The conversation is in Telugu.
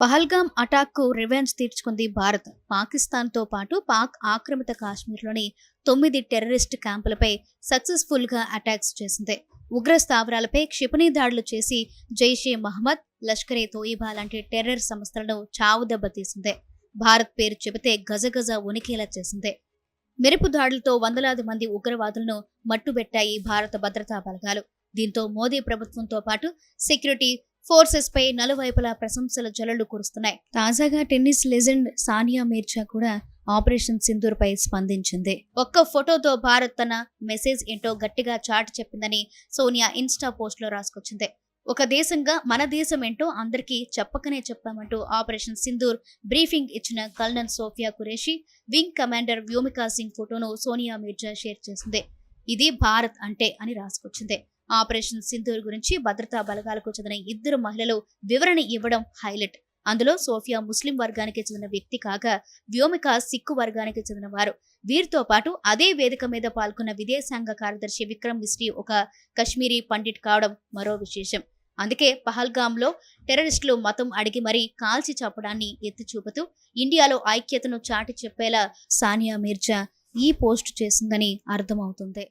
పహల్గామ్ అటాక్కు రివెంజ్ తీర్చుకుంది భారత్. పాకిస్తాన్తో పాటు పాక్ ఆక్రమిత కాశ్మీర్లోని తొమ్మిది టెర్రరిస్ట్ క్యాంపులపై సక్సెస్ఫుల్గా అటాక్స్ చేసింది. ఉగ్ర స్థావరాలపై క్షిపణి దాడులు చేసి జైషే మహమ్మద్ లష్కరే తోయిబా లాంటి టెర్రర్ సంస్థలను చావు దెబ్బతీసింది భారత్ పేరు చెబితే గజగజ ఉనికేలా చేసింది. మెరుపు దాడులతో వందలాది మంది ఉగ్రవాదులను మట్టుబెట్టాయి భారత భద్రతా బలగాలు. దీంతో మోదీ ప్రభుత్వంతో పాటు సెక్యూరిటీ ఫోర్సెస్ పై నలువైపులా ప్రశంసల జలలు కురుస్తున్నాయి. తాజాగా టెన్నిస్ లెజెండ్ సానియా మీర్జా కూడా ఆపరేషన్ సింధూర్ పై స్పందించింది. ఒక్క ఫోటోతో భారత్ తన మెసేజ్ ఏంటో గట్టిగా చాటి చెప్పిందని సోనియా ఇన్స్టా పోస్ట్లో రాసుకొచ్చింది. ఒక దేశంగా మన దేశం ఏంటో అందరికీ చెప్పకనే చెప్పామంటూ ఆపరేషన్ సింధూర్ బ్రీఫింగ్ ఇచ్చిన colonel Sofiya Qureshi wing commander Vyomika Singh ఫోటోను సోనియా మీర్జా షేర్ చేసింది. ఇది భారత్ అంటే అని రాసుకొచ్చింది. ఆపరేషన్ సింధూర్ గురించి భద్రతా బలగాలకు చెందిన ఇద్దరు మహిళలు వివరణ ఇవ్వడం హైలైట్. అందులో సోఫియా ముస్లిం వర్గానికి చెందిన వ్యక్తి కాగా వ్యోమిక సిక్కు వర్గానికి చెందిన వారు. వీరితో పాటు అదే వేదిక మీద పాల్గొన్న విదేశాంగ కార్యదర్శి విక్రమ్ మిశ్రీ ఒక కశ్మీరీ పండిట్ కావడం మరో విశేషం. అందుకే పహల్గామ్లో టెర్రరిస్టులు మతం అడిగి మరీ కాల్చి చంపడాన్ని ఎత్తి చూపుతూ ఇండియాలో ఐక్యతను చాటి చెప్పేలా సానియా మీర్జా ఈ పోస్ట్ చేసిందని అర్థమవుతుంది.